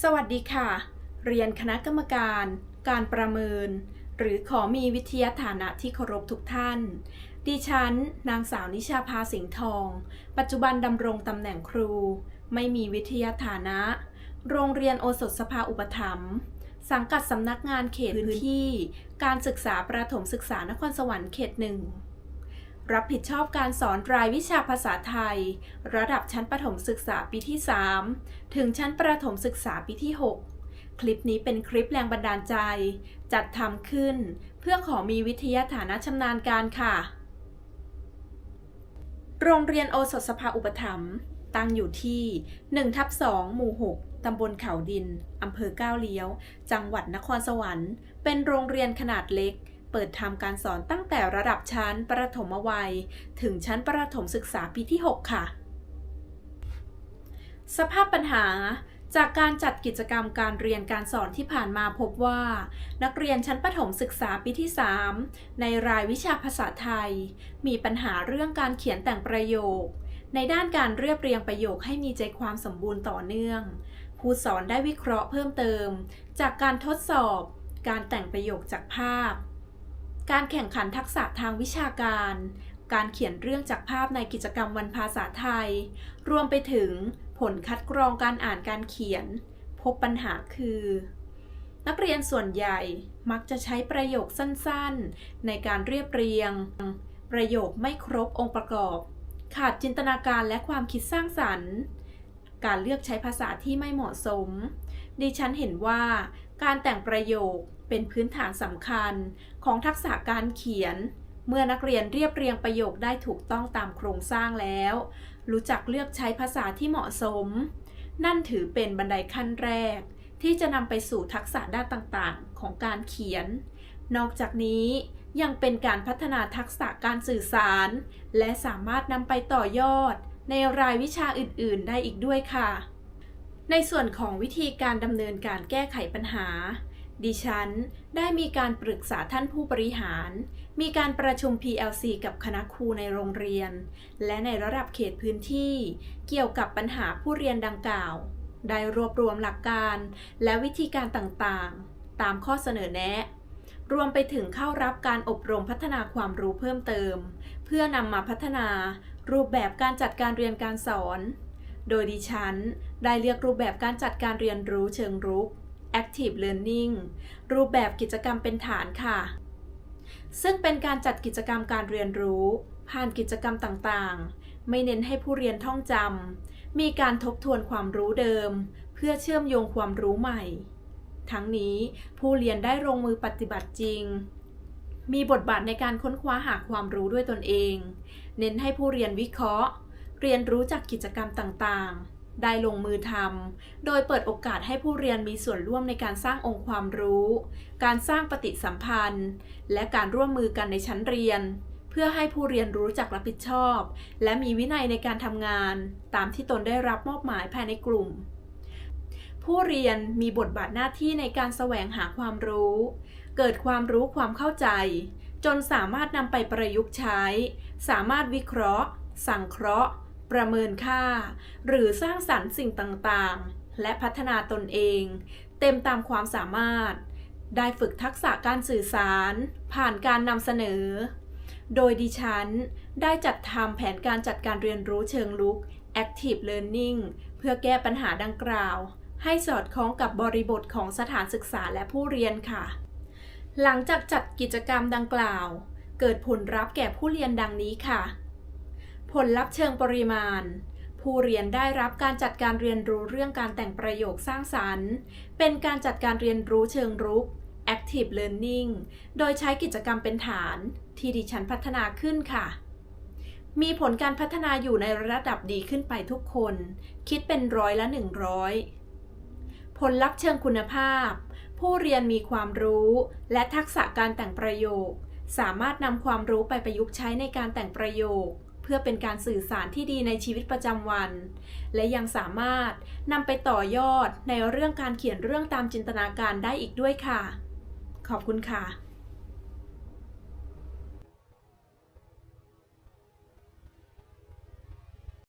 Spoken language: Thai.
สวัสดีค่ะ เรียนคณะกรรมการ การประเมิน หรือขอมีวิทยาฐานะที่เคารพทุกท่าน ดิฉัน นางสาวนิชาภาสิงห์ทอง ปัจจุบันดำรงตำแหน่งครู ไม่มีวิทยาฐานะ โรงเรียนโอสถสภาอุปถัมภ์สังกัดสำนักงานเขตพื้นที่ การศึกษาประถมศึกษานครสวรรค์เขตหนึ่ง รับผิดชอบการสอนรายวิชาภาษาไทย ระดับชั้นประถมศึกษาปีที่ 3 ถึงชั้นประถมศึกษาปีที่ 6 คลิปนี้เป็นคลิปแรงบันดาลใจ จัดทำขึ้น เพื่อขอมีวิทยาฐานะชำนาญการค่ะ โรงเรียนโอสถสภาอุปถัมภ์ตั้งอยู่ที่1ทับ2หมู่ 6 ตำบลเขาดิน อำเภอก้าวเลี้ยว จังหวัดนครสวรรค์ เป็นโรงเรียนขนาดเล็ก เปิดทำการสอนตั้งแต่ระดับชั้นประถมวัย ถึงชั้นประถมศึกษาปีที่ 6 ค่ะ สภาพปัญหาจากการจัดกิจกรรมการเรียนการสอนที่ผ่านมาพบว่า นักเรียนชั้นประถมศึกษาปีที่ 3 ในรายวิชาภาษาไทย มีปัญหาเรื่องการเขียนแต่งประโยค ในด้านการเรียบเรียงประโยคให้มีใจความสมบูรณ์ต่อเนื่องผู้สอนได้วิเคราะห์เพิ่มเติม จากการทดสอบ การแต่งประโยคจากภาพ การแข่งขันทักษะทางวิชาการ การเขียนเรื่องจากภาพในกิจกรรมวันภาษาไทย รวมไปถึงผลคัดกรองการอ่านการเขียน พบปัญหาคือ นักเรียนส่วนใหญ่มักจะใช้ประโยคสั้นๆ ในการเรียบเรียง ประโยคไม่ครบองค์ประกอบ ขาดจินตนาการและความคิดสร้างสรรค์ การเลือกใช้ภาษาที่ไม่เหมาะสม ดิฉันเห็นว่าการแต่งประโยค เป็นพื้นฐานสำคัญของทักษะการเขียน เมื่อนักเรียนเรียบเรียงประโยคได้ถูกต้องตามโครงสร้างแล้ว รู้จักเลือกใช้ภาษาที่เหมาะสม นั่นถือเป็นบันไดขั้นแรก ที่จะนำไปสู่ทักษะด้านต่างๆ ของการเขียน นอกจากนี้ยังเป็นการพัฒนาทักษะการสื่อสาร และสามารถนำไปต่อยอด ในรายวิชาอื่น ๆ ได้อีกด้วยค่ะ ในส่วนของวิธีการดำเนินการแก้ไขปัญหา ดิฉันได้มีการปรึกษาท่านผู้บริหาร มีการประชุม PLC กับคณะครูในโรงเรียน และในระดับเขตพื้นที่ เกี่ยวกับปัญหาผู้เรียนดังกล่าว ได้รวบรวมหลักการและวิธีการต่างๆ ตามข้อเสนอแนะ รวมไปถึงเข้ารับการอบรมพัฒนาความรู้เพิ่มเติม เพื่อนำมาพัฒนารูปแบบการจัดการเรียนการสอน โดยดิฉันได้เลือกรูปแบบการจัดการเรียนรู้เชิงรุก Active Learning รูปแบบกิจกรรมเป็นฐานค่ะ ซึ่งเป็นการจัดกิจกรรมการเรียนรู้ ผ่านกิจกรรมต่างๆ ไม่เน้นให้ผู้เรียนท่องจำมีการทบทวนความรู้เดิม เพื่อเชื่อมโยงความรู้ใหม่ ทั้งนี้ผู้เรียนได้ลงมือปฏิบัติจริง มีบทบาทในการค้นคว้าหาความรู้ด้วยตนเอง เน้นให้ผู้เรียนวิเคราะห์ เรียนรู้จากกิจกรรมต่างๆ ได้ลงมือทำ โดยเปิดโอกาสให้ผู้เรียนมีส่วนร่วมในการสร้างองค์ความรู้ การสร้างปฏิสัมพันธ์ และการร่วมมือกันในชั้นเรียน เพื่อให้ผู้เรียนรู้จักรับผิดชอบ และมีวินัยในการทำงาน ตามที่ตนได้รับมอบหมายภายในกลุ่ม ผู้เรียนมีบทบาทหน้าที่ในการแสวงหาความรู้ เกิดความรู้ความเข้าใจ จนสามารถนำไปประยุกต์ใช้ สามารถวิเคราะห์ สังเคราะห์ ประเมินค่า หรือสร้างสรรค์สิ่งต่างๆ และพัฒนาตนเอง เต็มตามความสามารถ ได้ฝึกทักษะการสื่อสาร ผ่านการนำเสนอ โดยดิฉัน ได้จัดทำแผนการจัดการเรียนรู้เชิงลุก Active Learning เพื่อแก้ปัญหาดังกล่าว ให้สอดคล้องกับบริบทของสถานศึกษาและผู้เรียนค่ะ หลังจากจัดกิจกรรมดังกล่าว เกิดผลลัพธ์แก่ผู้เรียนดังนี้ค่ะ ผลลัพธ์เชิงปริมาณ ผู้เรียนได้รับการจัดการเรียนรู้เรื่องการแต่งประโยคสร้างสรรค์ เป็นการจัดการเรียนรู้เชิงรุก Active Learning โดยใช้กิจกรรมเป็นฐาน ที่ดิฉันพัฒนาขึ้นค่ะ มีผลการพัฒนาอยู่ในระดับดีขึ้นไปทุกคน คิดเป็นร้อยละ 100 ผลลัพธ์เชิงคุณภาพ ผู้เรียนมีความรู้และทักษะการแต่งประโยค สามารถนำความรู้ไปประยุกต์ใช้ในการแต่งประโยค พื่อเป็นการสื่อสารที่ดีในชีวิตประจำวัน และยังสามารถนำไปต่อยอดในเรื่องการเขียนเรื่องตามจินตนาการได้อีกด้วยค่ะ ขอบคุณค่ะ